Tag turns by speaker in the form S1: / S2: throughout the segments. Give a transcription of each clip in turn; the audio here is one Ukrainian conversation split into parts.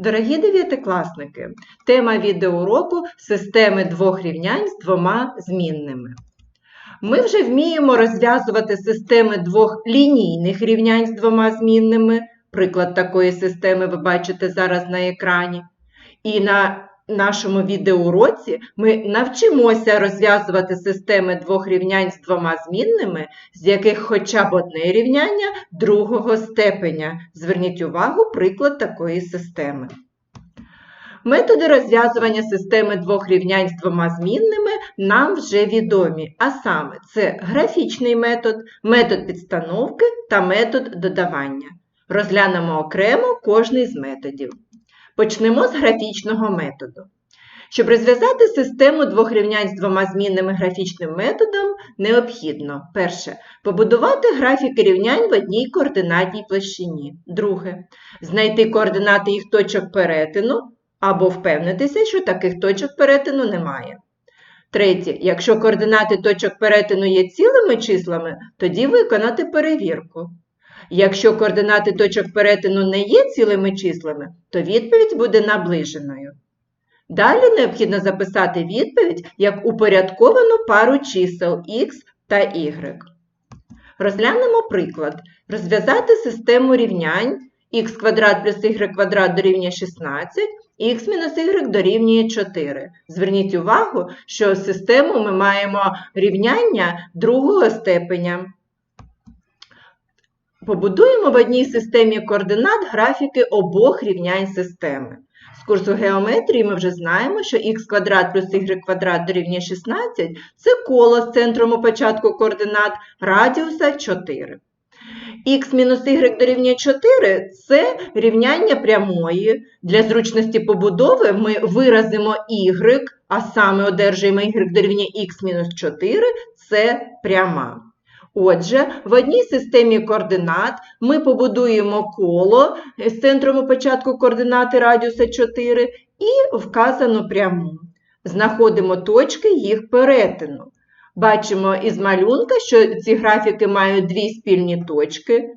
S1: Дорогі дев'ятикласники, тема відеоуроку системи двох рівнянь з двома змінними. Ми вже вміємо розв'язувати системи двох лінійних рівнянь з двома змінними. Приклад такої системи ви бачите зараз на екрані. І на нашому відеоуроці ми навчимося розв'язувати системи двох рівнянь з двома змінними, з яких хоча б одне рівняння другого степеня. Зверніть увагу приклад такої системи. Методи розв'язування системи двох рівнянь з двома змінними нам вже відомі, а саме це графічний метод, метод підстановки та метод додавання. Розглянемо окремо кожний з методів. Почнемо з графічного методу. Щоб розв'язати систему двох рівнянь з двома змінними графічним методом, необхідно перше побудувати графіки рівнянь в одній координатній площині. Друге знайти координати їх точок перетину або впевнитися, що таких точок перетину немає. Третє, якщо координати точок перетину є цілими числами, тоді виконати перевірку. Якщо координати точок перетину не є цілими числами, то відповідь буде наближеною. Далі необхідно записати відповідь як упорядковану пару чисел x та y. Розглянемо приклад. Розв'язати систему рівнянь х квадрат плюс y квадрат дорівнює 16, і х мінус y дорівнює 4. Зверніть увагу, що систему ми маємо рівняння другого степеня. Побудуємо в одній системі координат графіки обох рівнянь системи. З курсу геометрії ми вже знаємо, що х квадрат плюс y квадрат дорівнює 16 це коло з центром у початку координат радіуса 4. х мінус y дорівнює 4 це рівняння прямої. Для зручності побудови ми виразимо y, а саме одержуємо y дорівнює х мінус 4 це пряма. Отже, в одній системі координат ми побудуємо коло з центром початку координати радіуса 4 і вказану пряму. Знаходимо точки їх перетину. Бачимо із малюнка, що ці графіки мають дві спільні точки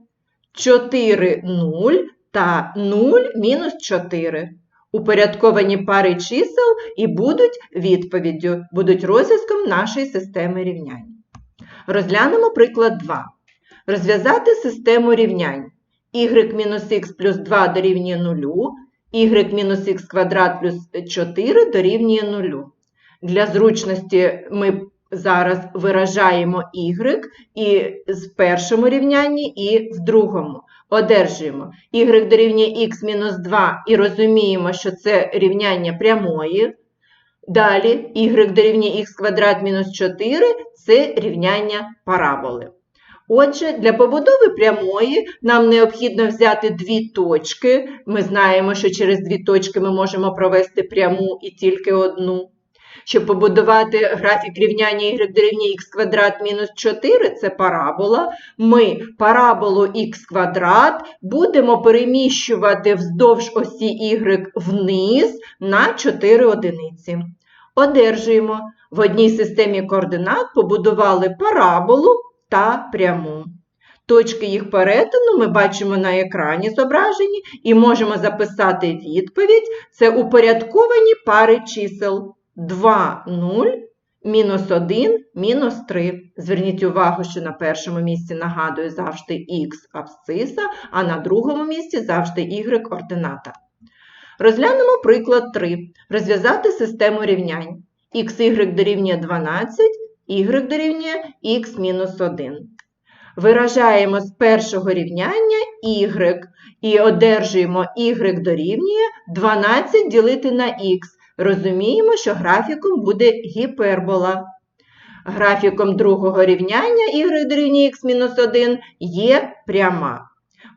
S1: 4, 0 та 0 мінус 4. Упорядковані пари чисел і будуть відповіддю, будуть розв'язком нашої системи рівнянь. Розглянемо приклад 2. Розв'язати систему рівнянь y-х плюс 2 дорівнює 0, y-х квадрат плюс 4 дорівнює 0. Для зручності ми зараз виражаємо y і в першому рівнянні, і в другому. Одержуємо y дорівнює х мінус 2 і розуміємо, що це рівняння прямої. Далі y дорівнює х квадрат мінус 4 це рівняння параболи. Отже, для побудови прямої нам необхідно взяти дві точки. Ми знаємо, що через дві точки ми можемо провести пряму і тільки одну. Щоб побудувати графік рівняння y дорівнює х квадрат мінус 4 це парабола, ми параболу х квадрат будемо переміщувати вздовж осі y вниз на 4 одиниці. Одержуємо в одній системі координат побудували параболу та пряму. Точки їх перетину ми бачимо на екрані зображені і можемо записати відповідь. Це упорядковані пари чисел 2, 0, мінус 1, мінус 3. Зверніть увагу, що на першому місці нагадую завжди х абсциса, а на другому місці завжди y координата. Розглянемо приклад 3. Розв'язати систему рівнянь. xy дорівнює 12, y дорівнює х мінус 1. Виражаємо з першого рівняння y і одержуємо y дорівнює 12 ділити на х. Розуміємо, що графіком буде гіпербола. Графіком другого рівняння y дорівнює х мінус 1 є пряма.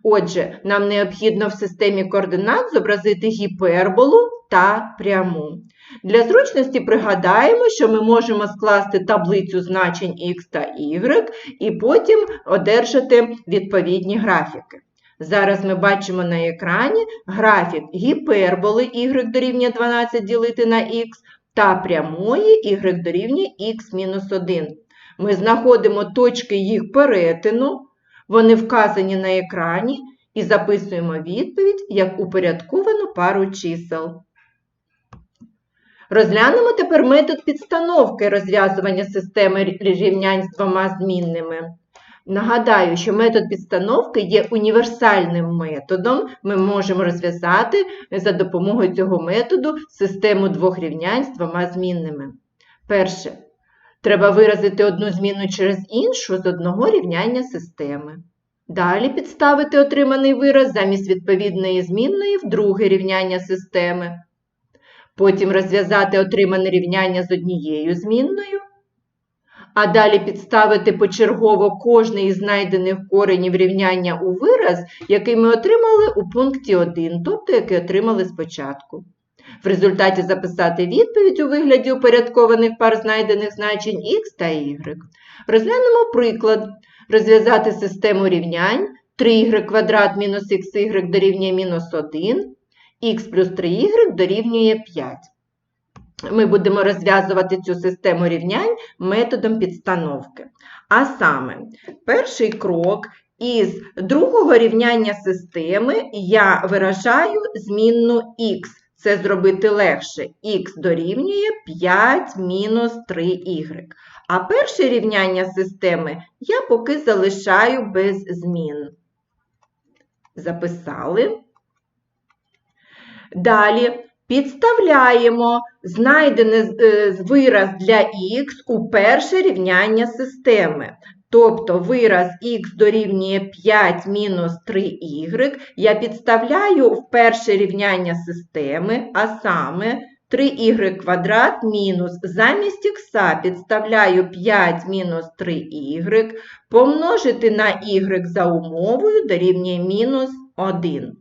S1: Отже, нам необхідно в системі координат зобразити гіперболу та пряму. Для зручності пригадаємо, що ми можемо скласти таблицю значень x та y і потім одержати відповідні графіки. Зараз ми бачимо на екрані графік гіперболи y дорівнює 12 ділити на х та прямої y дорівнює х-1. Ми знаходимо точки їх перетину, вони вказані на екрані, і записуємо відповідь як упорядковану пару чисел. Розглянемо тепер метод підстановки розв'язування системи рівнянь з двома змінними. Нагадаю, що метод підстановки є універсальним методом. Ми можемо розв'язати за допомогою цього методу систему двох рівнянь з двома змінними. Перше. Треба виразити одну зміну через іншу з одного рівняння системи. Далі підставити отриманий вираз замість відповідної змінної в друге рівняння системи. Потім розв'язати отримане рівняння з однією змінною. А далі підставити почергово кожний із знайдених коренів рівняння у вираз, який ми отримали у пункті 1, тобто який отримали спочатку. В результаті записати відповідь у вигляді упорядкованих пар знайдених значень х та y. Розглянемо приклад. Розв'язати систему рівнянь 3y квадрат мінус xy дорівнює мінус 1, х плюс 3y дорівнює 5. Ми будемо розв'язувати цю систему рівнянь методом підстановки. А саме, перший крок із другого рівняння системи я виражаю змінну х. Це зробити легше. х дорівнює 5 мінус 3y. А перше рівняння системи я поки залишаю без змін. Записали. Далі підставляємо знайдений вираз для х у перше рівняння системи. Тобто вираз х дорівнює 5 мінус 3y я підставляю в перше рівняння системи, а саме 3y квадрат мінус замість х підставляю 5 мінус 3y, помножити на y за умовою дорівнює мінус 1.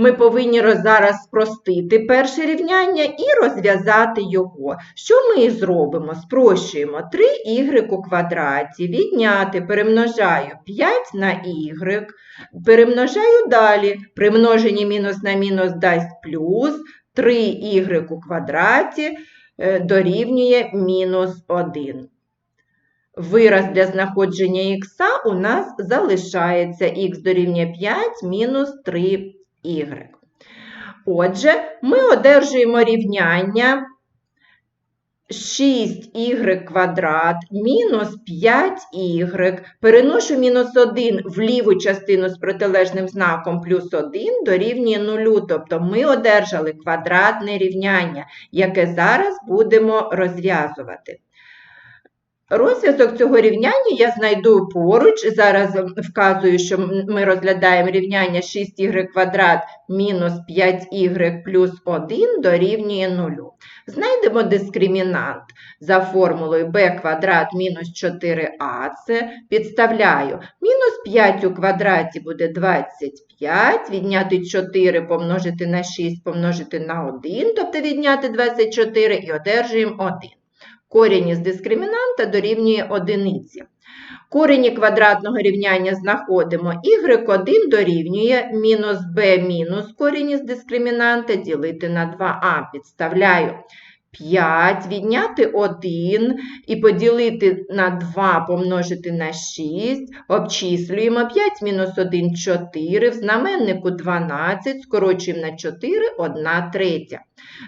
S1: Ми повинні зараз спростити перше рівняння і розв'язати його. Що ми і зробимо? Спрощуємо 3y у квадраті, відняти, перемножаю 5 на y, перемножаю далі, при множенні мінус на мінус дасть плюс, 3y у квадраті е, дорівнює мінус 1. Вираз для знаходження х у нас залишається х дорівнює 5 мінус 3 y. Отже, ми одержуємо рівняння 6y квадрат мінус 5y. Переношу мінус 1 в ліву частину з протилежним знаком плюс 1 дорівнює 0. Тобто ми одержали квадратне рівняння, яке зараз будемо розв'язувати. Розв'язок цього рівняння я знайду поруч. Зараз вказую, що ми розглядаємо рівняння 6y квадрат мінус 5y плюс 1 дорівнює 0. Знайдемо дискримінант за формулою b квадрат мінус 4ac. Підставляю. Мінус 5 у квадраті буде 25, відняти 4 помножити на 6 помножити на 1, тобто відняти 24 і одержуємо 1. Корінь із дискримінанта дорівнює одиниці. Корені квадратного рівняння знаходимо y1 дорівнює мінус b мінус корінь із дискримінанта ділити на 2а. Підставляю 5, відняти 1 і поділити на 2 помножити на 6, обчислюємо 5 мінус 1 4, в знаменнику 12, скорочуємо на 4, 1 третя.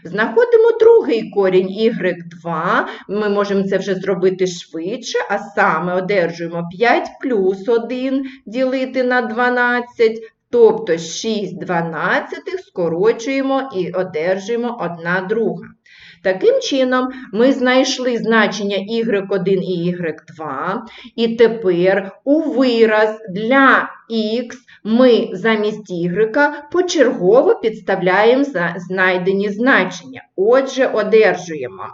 S1: Знаходимо другий корінь y2, ми можемо це вже зробити швидше, а саме одержуємо 5 плюс 1 ділити на 12, тобто 6 дванадцятих скорочуємо і одержуємо 1 друга. Таким чином, ми знайшли значення y1 і y2, і тепер у вираз для х ми замість y почергово підставляємо знайдені значення. Отже, одержуємо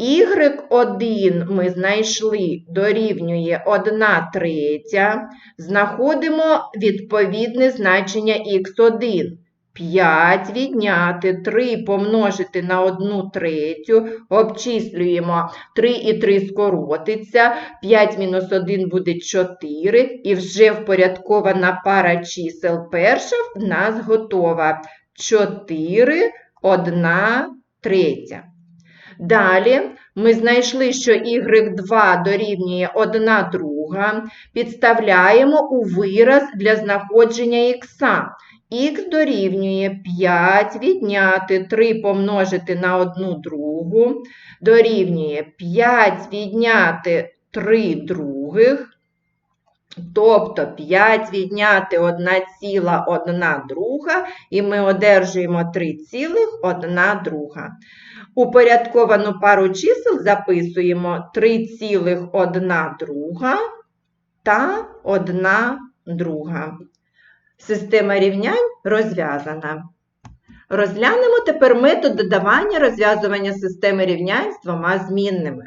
S1: y1 ми знайшли дорівнює 1 третя, знаходимо відповідне значення х1. 5 відняти 3 помножити на 1 третю, обчислюємо 3 і 3 скоротиться, 5 мінус 1 буде 4, і вже впорядкована пара чисел перша в нас готова. 4, 1 третя. Далі ми знайшли, що y2 дорівнює 1 друга. підставляємо у вираз для знаходження х. Х дорівнює 5 відняти 3 помножити на 1 другу, дорівнює 5 відняти 3 других, тобто 5 відняти 1,1 друга, і ми одержуємо 3,1 друга. Упорядковану пару чисел записуємо 3,1 друга та 1 друга. Система рівнянь розв'язана. Розглянемо тепер метод додавання розв'язування системи рівнянь з двома змінними.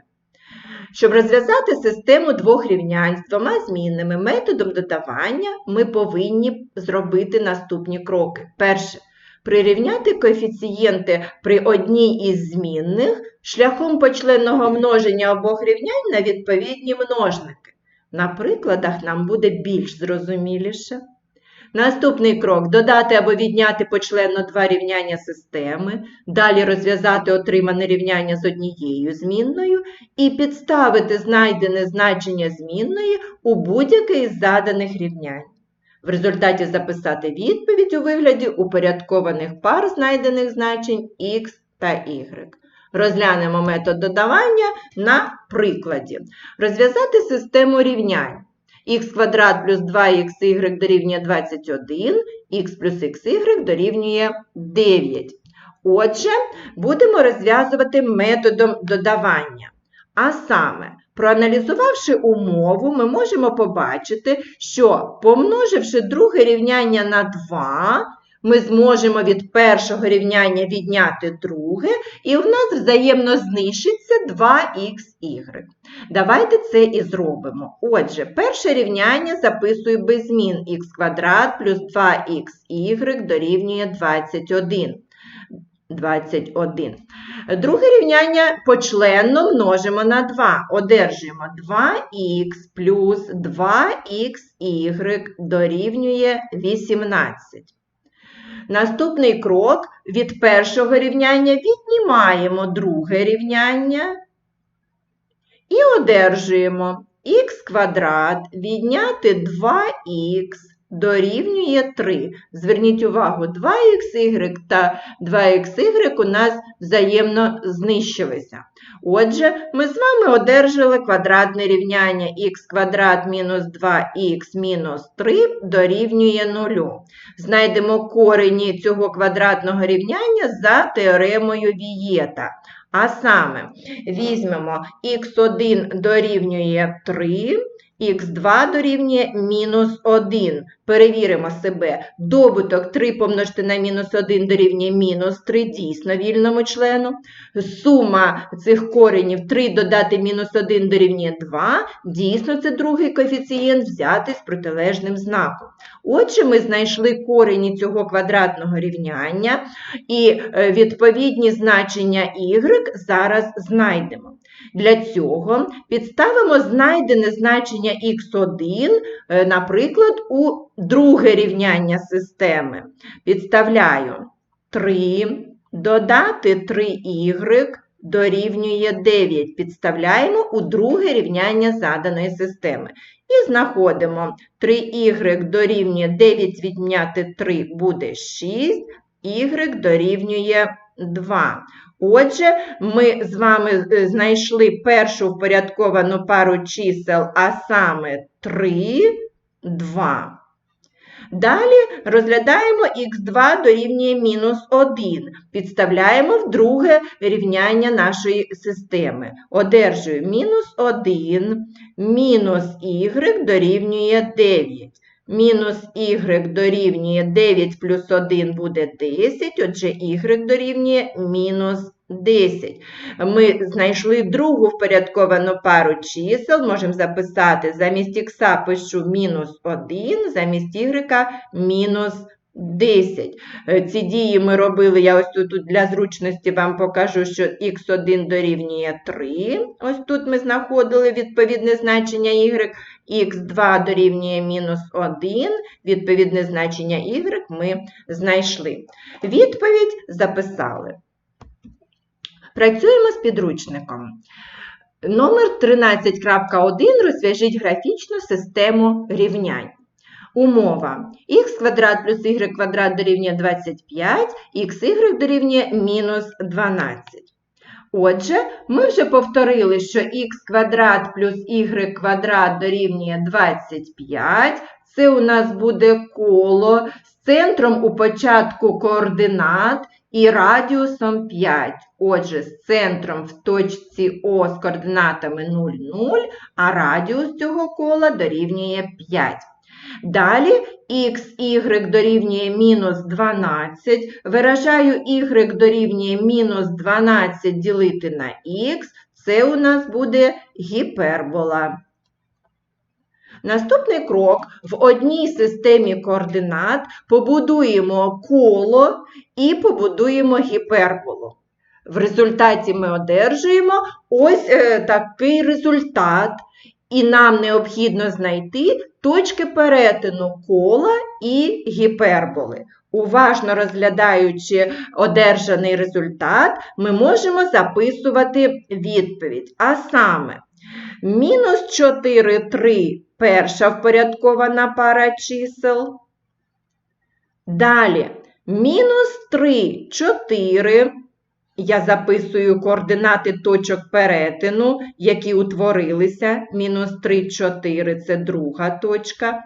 S1: Щоб розв'язати систему двох рівнянь з двома змінними методом додавання, ми повинні зробити наступні кроки. Перше. Прирівняти коефіцієнти при одній із змінних шляхом почленного множення обох рівнянь на відповідні множники. На прикладах нам буде більш зрозуміліше. Наступний крок додати або відняти почленно два рівняння системи, далі розв'язати отримане рівняння з однією змінною і підставити знайдене значення змінної у будь-яке із заданих рівнянь. В результаті записати відповідь у вигляді упорядкованих пар знайдених значень x та y. Розглянемо метод додавання на прикладі. Розв'язати систему рівнянь х квадрат плюс 2xy дорівнює 21, х плюс xy дорівнює 9. Отже, будемо розв'язувати методом додавання. А саме, проаналізувавши умову, ми можемо побачити, що помноживши друге рівняння на 2, ми зможемо від першого рівняння відняти друге, і в нас взаємно знищиться 2х. Давайте це і зробимо. Отже, перше рівняння записую без змін х квадрат плюс 2х дорівнює 21. 21. Друге рівняння почленно множимо на 2. Одержуємо 2х плюс 2xy дорівнює 18. Наступний крок від першого рівняння віднімаємо друге рівняння і одержуємо х квадрат. Відняти 2х дорівнює 3. Зверніть увагу, 2xy та 2xy у нас взаємно знищилися. Отже, ми з вами одержали квадратне рівняння х квадрат мінус 2х мінус 3 дорівнює 0. Знайдемо корені цього квадратного рівняння за теоремою Вієта. А саме, візьмемо х1 дорівнює 3, х2 дорівнює мінус 1. Перевіримо себе. Добуток 3 помножити на мінус 1 дорівнює мінус 3, дійсно вільному члену. Сума цих коренів 3 додати мінус 1 дорівнює 2. Дійсно, це другий коефіцієнт взятий з протилежним знаком. Отже, ми знайшли корені цього квадратного рівняння і е, відповідні значення y зараз знайдемо. Для цього підставимо знайдене значення х1, е, наприклад, у друге рівняння системи. Підставляю 3, додати 3y дорівнює 9. Підставляємо у друге рівняння заданої системи. І знаходимо 3y дорівнює 9 відняти 3 буде 6, y дорівнює 2. Отже, ми з вами е, знайшли першу впорядковану пару чисел, а саме 3, 2. Далі розглядаємо х2 дорівнює мінус 1. Підставляємо в друге рівняння нашої системи. Одержую мінус 1, мінус y дорівнює 9. Мінус y дорівнює 9 плюс 1 буде 10, отже, y дорівнює мінус 10. Ми знайшли другу впорядковану пару чисел, можемо записати замість х пишу мінус 1, замість y мінус 10. Е, ці дії ми робили, я ось тут для зручності вам покажу, що х1 дорівнює 3. Ось тут ми знаходили відповідне значення y, х2 дорівнює мінус 1, відповідне значення y ми знайшли. Відповідь записали. Працюємо з підручником. Номер 13.1 розв'яжіть графічну систему рівнянь. Умова х квадрат плюс y квадрат дорівнює 25, xy дорівнює мінус 12. Отже, ми вже повторили, що х квадрат плюс y квадрат дорівнює 25. Це у нас буде коло з центром у початку координат і радіусом 5. Отже, з центром в точці О з координатами 0, 0, а радіус цього кола дорівнює 5. Далі х, y дорівнює мінус 12. Виражаю y дорівнює мінус 12 ділити на х. Це у нас буде гіпербола. Наступний крок в одній системі координат побудуємо коло і побудуємо гіперболу. В результаті ми одержуємо ось е, такий результат, і нам необхідно знайти точки перетину кола і гіперболи. Уважно розглядаючи одержаний результат, ми можемо записувати відповідь. А саме, мінус 4, 3 перша впорядкована пара чисел. Далі, мінус 3, 4. Я записую координати точок перетину, які утворилися. Мінус 3, 4 це друга точка.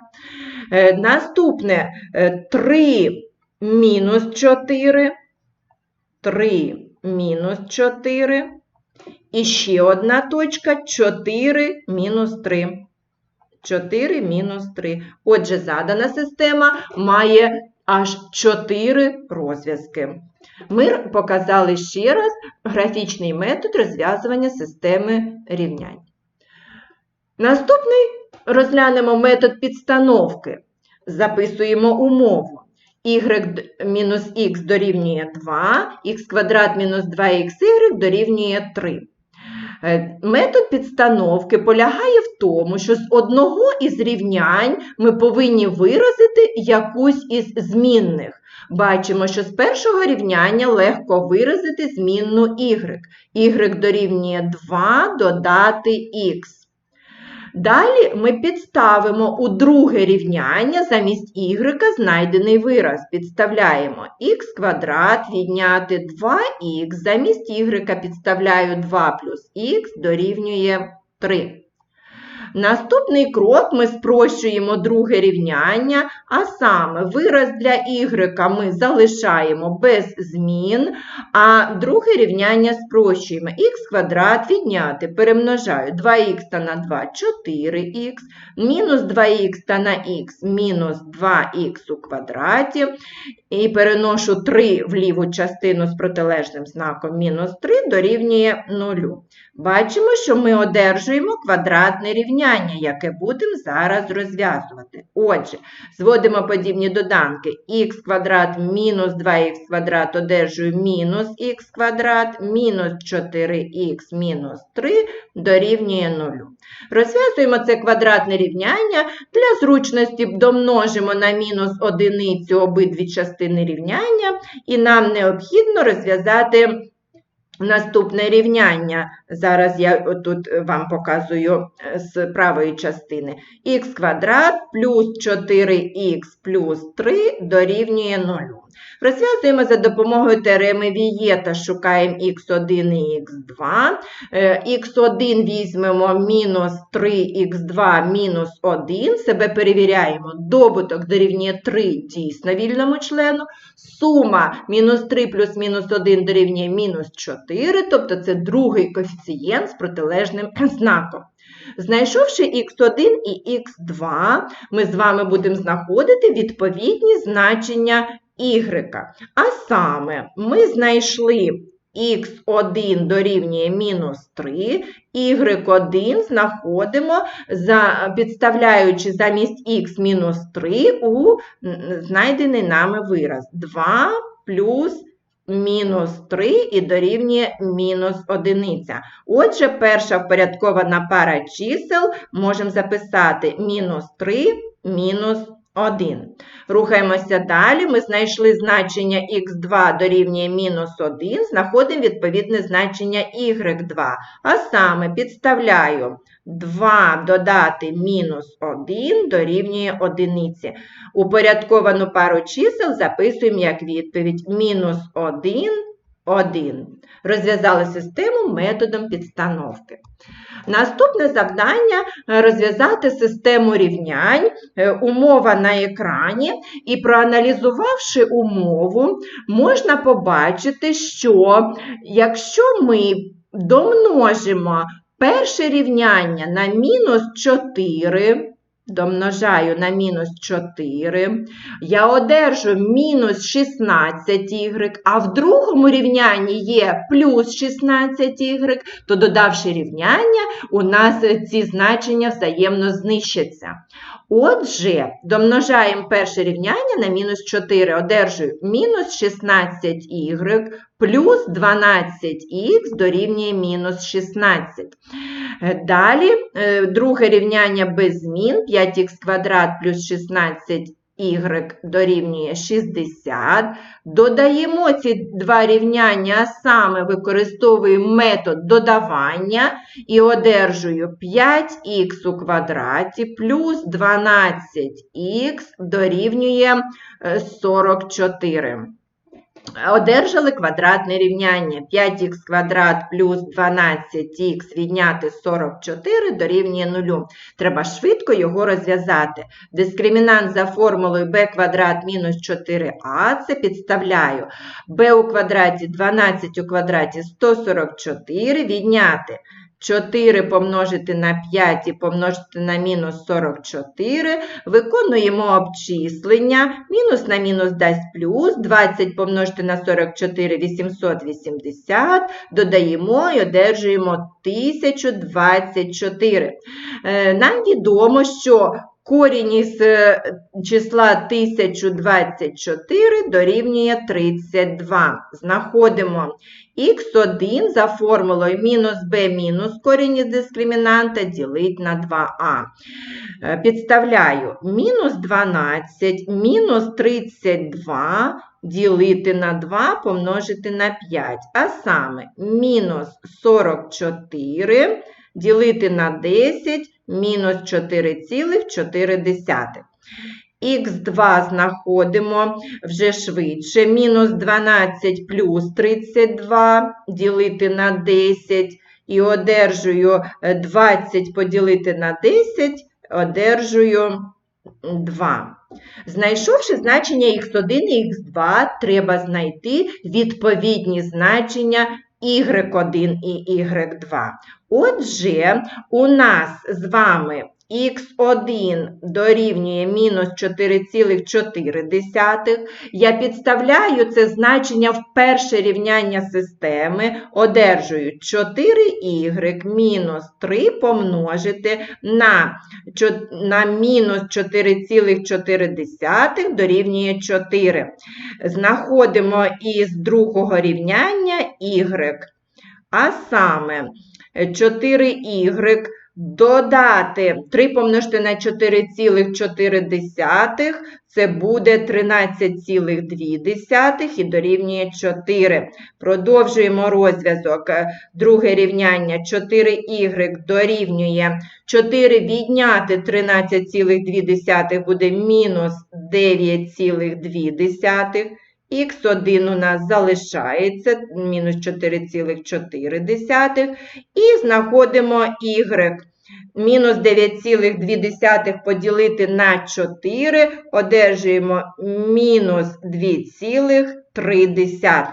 S1: Е, наступне 3 мінус 4. 3 мінус 4. І ще одна точка 4 мінус 3. 4 мінус 3. Отже, задана система має аж 4 розв'язки. Ми показали ще раз графічний метод розв'язування системи рівнянь. Наступний розглянемо метод підстановки. Записуємо умову. y мінус х дорівнює 2, х квадрат мінус 2xy дорівнює 3. Е, метод підстановки полягає в тому, що з одного із рівнянь ми повинні виразити якусь із змінних. Бачимо, що з першого рівняння легко виразити змінну y. y дорівнює 2 додати х. Далі ми підставимо у друге рівняння замість y знайдений вираз. Підставляємо х квадрат відняти 2х, замість y підставляю 2 плюс х дорівнює 3. Наступний крок ми спрощуємо друге рівняння, а саме вираз для y ми залишаємо без змін, а друге рівняння спрощуємо х квадрат відняти, перемножаю 2х на 2 4х, мінус 2х на х мінус 2х у квадраті. І переношу 3 в ліву частину з протилежним знаком мінус 3 дорівнює 0. Бачимо, що ми одержуємо квадратне рівняння, яке будемо зараз розв'язувати. Отже, зводимо подібні доданки. х квадрат мінус 2х квадрат одержую мінус х квадрат, мінус 4х мінус 3 дорівнює 0. Розв'язуємо це квадратне рівняння. Для зручності домножимо на мінус одиницю обидві частини рівняння, і нам необхідно розв'язати. Наступне рівняння, зараз я тут вам показую е, з правої частини. х квадрат плюс 4х плюс 3 дорівнює 0. Розв'язуємо за допомогою теореми Вієта, шукаємо х1 і х2. х1 візьмемо мінус 3х2 мінус 1. Себе перевіряємо. Добуток дорівнює 3 дійсно вільному члену. Сума мінус 3 плюс мінус 1 дорівнює мінус 4, тобто це другий коефіцієнт з протилежним знаком. Знайшовши х1 і х2, ми з вами будемо знаходити відповідні значення y. А саме ми знайшли х1 дорівнює мінус 3, y1 знаходимо, за, підставляючи замість х мінус 3 у знайдений нами вираз 2 плюс мінус 3 і дорівнює мінус 1. Отже, перша впорядкована пара чисел можемо записати мінус 3, мінус 1. Рухаємося далі. Ми знайшли значення х2 дорівнює мінус 1, знаходимо відповідне значення y2. А саме підставляю 2 додати мінус 1 дорівнює 1. Упорядковану пару чисел записуємо як відповідь мінус 1, 1. Розв'язали систему методом підстановки. Наступне завдання розв'язати систему рівнянь, е, умова на екрані, і проаналізувавши умову, можна побачити, що якщо ми домножимо перше рівняння на мінус 4, домножаю на мінус 4, я одержу мінус 16y, а в другому рівнянні є плюс 16y, то додавши рівняння, у нас ці значення взаємно знищаться. Отже, домножаємо перше рівняння на мінус 4, одержую мінус 16y плюс 12х дорівнює мінус 16. Е, Далі е, друге рівняння без змін 5х квадрат плюс 16 y дорівнює 60. Додаємо ці два рівняння, саме використовуємо метод додавання і одержую 5х у квадраті плюс 12х дорівнює е, 44. Одержали квадратне рівняння 5х квадрат плюс 12х відняти 44 дорівнює 0. Треба швидко його розв'язати. Дискримінант за формулою b квадрат мінус 4а, це підставляю b у квадраті 12 у квадраті 144 відняти 4 помножити на 5 і помножити на мінус 44. Виконуємо обчислення. Мінус на мінус дасть плюс. 20 помножити на 44 880. Додаємо і одержуємо 1024. Е, Нам відомо, що корінь із е, числа 1024 дорівнює 32. Знаходимо х1 за формулою мінус b мінус корінь із дискримінанта ділить на 2а. Е, Підставляю мінус 12, мінус 32 ділити на 2 помножити на 5. А саме мінус 44 ділити на 10 мінус 4,4. Х2 знаходимо вже швидше. Мінус 12 плюс 32 ділити на 10. І одержую 20 поділити на 10, одержую 2. Знайшовши значення х1 і х2, треба знайти відповідні значення y1 і y2. Отже, у нас з вами х1 дорівнює мінус 4,4. Я підставляю це значення в перше рівняння системи, одержую 4y мінус 3 помножити на, на мінус 4,4 дорівнює 4. Знаходимо із другого рівняння y, а саме 4y додати 3 помножити на 4,4, це буде 13,2 і дорівнює 4. Продовжуємо розв'язок. Друге рівняння 4y дорівнює 4 відняти 13,2 буде мінус 9,2. Х1 у нас залишається мінус 4,4. І знаходимо y. Мінус 9,2 поділити на 4, одержуємо мінус 2,3.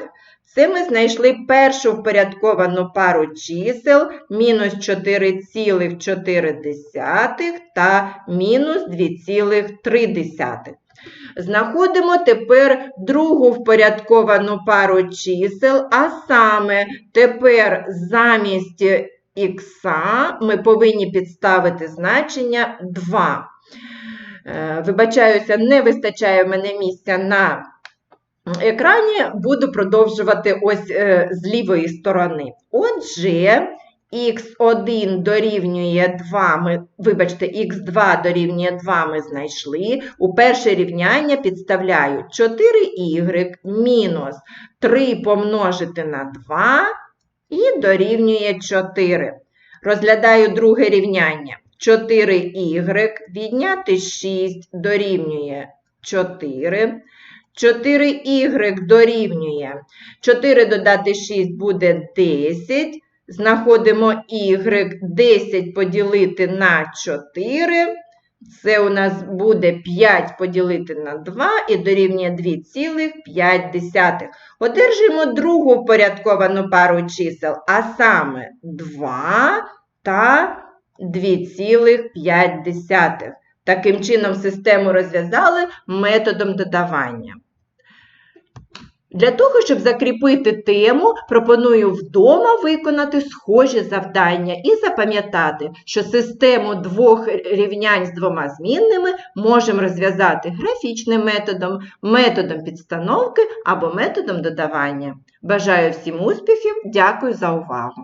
S1: Це ми знайшли першу впорядковану пару чисел мінус 4,4 та мінус 2,3. Знаходимо тепер другу впорядковану пару чисел, а саме тепер замість х ми повинні підставити значення 2. Е, вибачаюся, не вистачає в мене місця на екрані, буду продовжувати ось е, з лівої сторони. Отже, х1 дорівнює 2, ми, вибачте, х2 дорівнює 2 ми знайшли. У перше рівняння підставляю 4y мінус 3 помножити на 2 і дорівнює 4. Розглядаю друге рівняння. 4y відняти 6 дорівнює 4. 4y дорівнює 4 додати 6 буде 10. Знаходимо y 10 поділити на 4. Це у нас буде 5 поділити на 2 і дорівнює 2,5. Одержимо другу впорядковану пару чисел, а саме 2 та 2,5. Таким чином систему розв'язали методом додавання. Для того, щоб закріпити тему, пропоную вдома виконати схожі завдання і запам'ятати, що систему двох рівнянь з двома змінними можемо розв'язати графічним методом, методом підстановки або методом додавання. Бажаю всім успіхів, дякую за увагу!